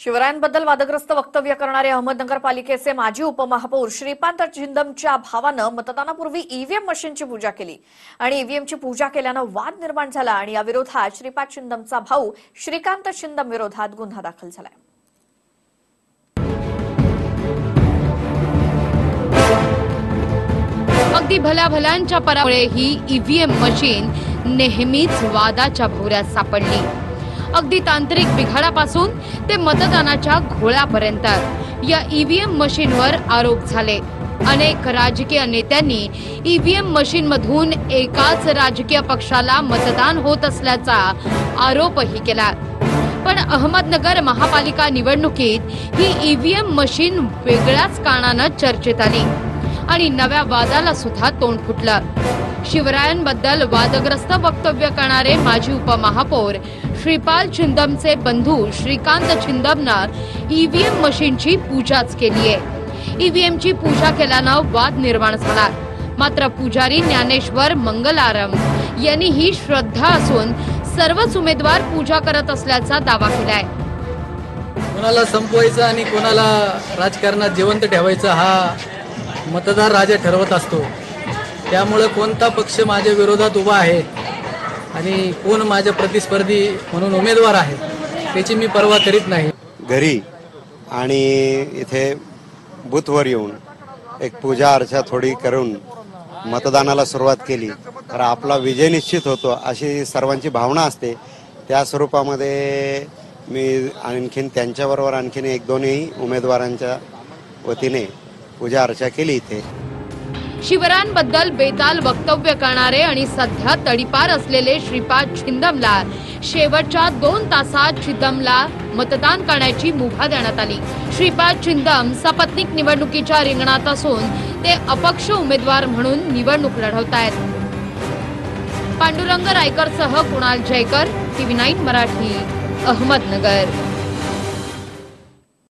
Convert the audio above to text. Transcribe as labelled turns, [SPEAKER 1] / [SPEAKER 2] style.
[SPEAKER 1] शिवरायांबद्दल वादग्रस्त वक्तव्य करणारे अहमदनगर पालिकेचे माजी उपमहापौर श्रीपांत छिंदमच्या भावानं मतदानापूर्वी ईव्हीएम मशीनची पूजा केली. आणि ईव्हीएमची पूजा केल्यानं वाद निर्माण झाला आणि या विरोधात श्रीपाद चिंदमचा भाऊ श्रीकांत छिंदम विरोधात गुन्हा दाखल झालाय.
[SPEAKER 2] अगदी भल्या भल्यांच्या परामुळे ही ईव्हीएम मशीन नेहमीच वादाच्या भोवऱ्यात सापडली. अगदी तांत्रिक बिघाडापासून ते मतदानाच्या घोळ्यापर्यंत या ईव्हीएम मशीनवर आरोप झाले. अनेक राजकीय नेत्यांनी ईव्हीएम मशीन मधून एकाच राजकीय पक्षाला मतदान होत असल्याचा आरोपही केला. पण अहमदनगर महापालिका निवडणुकीत ही ईव्हीएम मशीन वेगळ्याच कारणानं चर्चेत आली. आणि नव्या वादाला सुद्धा तोंड फुटलं. शिवरायांबद्दल वादग्रस्त वक्तव्य करणारे माजी उपमहापौर श्रीपाल छिंदमचे बंधू श्रीकांत छिंदमनं ईव्हीएम मशीनची पूजाच केली आहे ईव्हीएमची पूजा केल्यानं वाद निर्माण झाला. मात्र पुजारी ज्ञानेश्वर मंगलारम यांनी ही श्रद्धा असून सर्वच उमेदवार पूजा करत असल्याचा दावा केलाय.
[SPEAKER 3] कोणाला संपवायचं आणि कोणाला राजकारणात जिवंत ठेवायचं हा मतदार राजा ठरवत असतो. त्यामुळं कोणता पक्ष माझ्या विरोधात उभा आहे आणि कोण माझ्या प्रतिस्पर्धी म्हणून उमेदवार आहे त्याची मी पर्वा करीत नाही.
[SPEAKER 4] घरी आणि इथे बूथवर येऊन एक पूजा अर्चा थोडी करून मतदानाला सुरुवात केली. तर आपला विजय निश्चित होतो अशी सर्वांची भावना असते. त्या स्वरूपामध्ये मी आणखीन त्यांच्याबरोबर आणखीन एक दोनही उमेदवारांच्या वतीने पूजा अर्चा केली इथे.
[SPEAKER 2] शिवरायांबद्दल बेताल वक्तव्य करणारे आणि सध्या तडीपार असलेले श्रीपाद छिंदमला शेवटच्या दोन तासात छिंदमला मतदान करण्याची मुभा देण्यात आली. श्रीपाद छिंदम सपत्नीक निवडणुकीच्या रिंगणात असून ते अपक्ष उमेदवार म्हणून निवडणूक लढवत आहेत पांडुरंग रायकरसह कुणाल जयकर टीव्ही नाईन मराठी अहमदनगर.